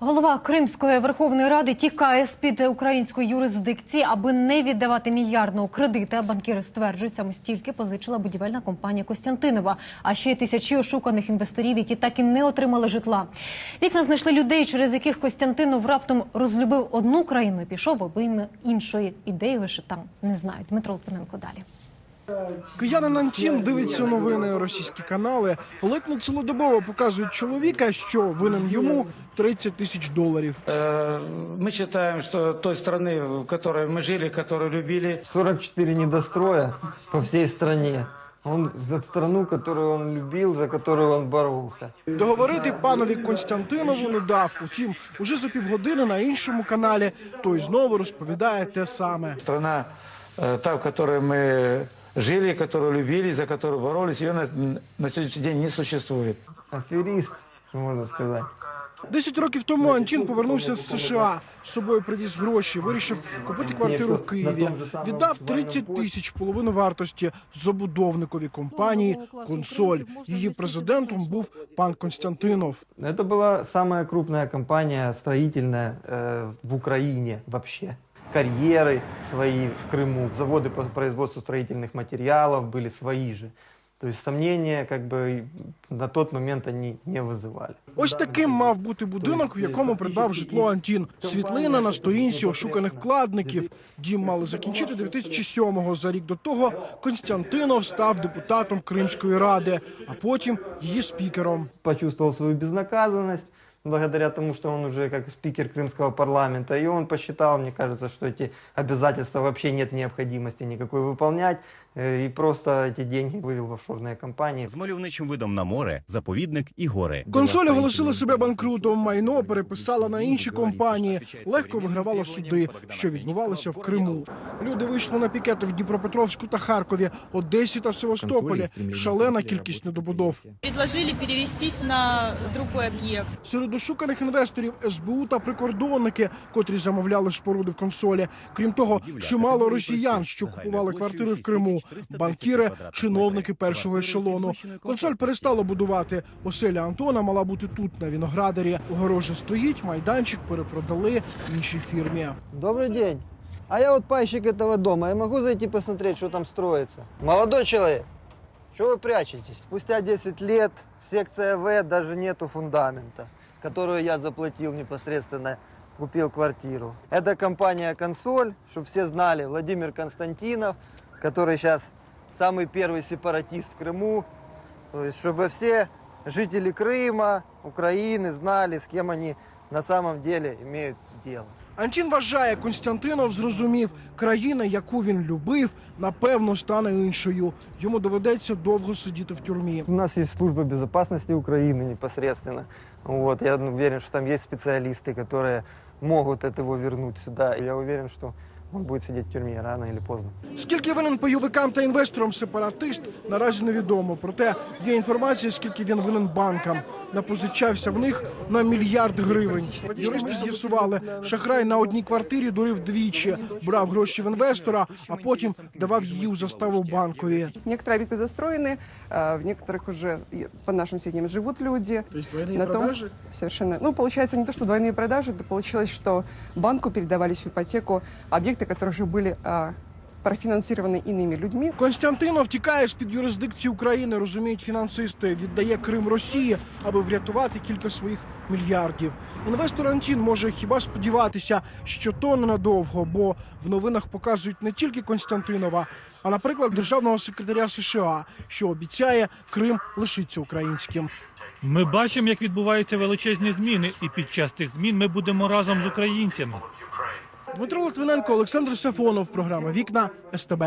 Голова Кримської Верховної Ради тікає з під української юрисдикції, аби не віддавати мільярдного кредита. Банкіри стверджують, саме стільки позичила будівельна компанія Костянтинова. А ще й тисячі ошуканих інвесторів, які так і не отримали житла. Вікна знайшли людей, через яких Костянтинов раптом розлюбив одну країну і пішов обійми іншої. Ідеї лише там не знають. Дмитро Литвиненко далі. Киянин Антін дивиться новини російські канали. Ледь не цілодобово показують чоловіка, що винен йому 30 тисяч доларів. Э, Мы считаем, что той страны, в которой мы жили, которую любили, 44 недостроя по всей стране. Он за страну, которую он любил, за которую он боролся. Договорити панові Константинову не дав. Утім, уже за півгодини на іншому каналі той знову розповідає те саме. страна, э, та, в которой мы жили, которую любили, за которую боролись, ее на, на сегодняшний день не существует. Аферист, можно сказать. Десять років тому Антін повернувся з США. З собою привіз гроші, вирішив купити квартиру в Києві. Віддав 30 тисяч половину вартості забудовникові компанії Консоль. Її президентом був пан Константинов. Это была самая крупная компания строительная э, в Украине вообще. Карьеры свои в Крыму, заводы по производству строительных материалов были свои же. То есть сомнения как бы на тот момент они не вызывали. Ось таким мав бути будинок, в якому придбав житло Антін. Світлина на сторінці ошуканих вкладників. Дім мали закінчити 2007-го. За рік до того Константинов став депутатом Кримської ради, а потім її спікером. почувствовал свою безнаказанность благодаря тому, что он уже как спикер крымского парламента, и он посчитал, мне кажется, что эти обязательства вообще нет необходимости никакой выполнять, э, и просто эти деньги вывел в офшорные компании. з мальовничим видом на море, заповідник і гори. Консоль оголосила себе банкрутом. Майно переписала на інші компанії. Легко вигравала суди, що відбувалося в Криму. Люди вийшли на пікети в Дніпропетровську та Харкові, Одесі та Севастополі. Шалена кількість недобудов. предложили перевестись на другой объект. Серед ошуканих інвесторів СБУ та прикордонники, котрі замовляли споруди в консолі. Крім того, чимало росіян, що купували квартири в Криму, банкіри, чиновники першого ешелону. Консоль перестала будувати. Оселя Антона мала бути тут, на Віноградарі. Огорожа стоїть, майданчик перепродали іншій фірмі. Добрый день. А я вот пайщик этого дома. Я могу зайти посмотреть, что там строится? Молодой человек, что вы прячетесь? Спустя 10 лет секция В даже нету фундамента, которую я заплатил непосредственно, купил квартиру. Это компания «Консоль», чтобы все знали, Владимир Константинов, который сейчас самый первый сепаратист в Крыму. То есть, чтобы все жители Крыма, Украины знали, с кем они на самом деле имеют дело. Антін вважає, Константинов зрозумів, країна, яку він любив, напевно стане іншою. Йому доведеться довго сидіти в тюрмі. У нас есть служба безопасности Украины непосредственно. Вот, я уверен, что там есть специалисты, которые могут этого вернуть сюда. И я уверен, что он будет сидеть в тюрьме рано или поздно. Скільки винен бойовикам та інвесторам сепаратист, наразі невідомо. Проте є інформація, скільки він винен банкам. Напозичався в них на мільярд гривень. Юристи з'ясували, шахрай на одній квартирі дурив двічі, брав гроші в інвестора, а потім давав її у заставу банкові. Некоторые объекты достроены, а в некоторых уже, и, по нашим сведениям, живут люди. Тобто двойні На том совершенно. Ну, получается, не то, что двойные продажи, это получилось, что банку передавались в ипотеку объекты, которые уже были а, профинансированы иными людьми. Константинов тікає з під юрисдикції України, розуміють фінансисти. Віддає Крим Росії, аби врятувати кілька своїх мільярдів. Інвестор Антін може хіба сподіватися, що то ненадовго, бо в новинах показують не тільки Константинова, а, наприклад, державного секретаря США, що обіцяє Крим лишиться українським. Ми бачимо, як відбуваються величезні зміни, і під час тих змін ми будемо разом з українцями. Дмитро Литвиненко, Олександр Сафонов. Програма Вікна СТБ.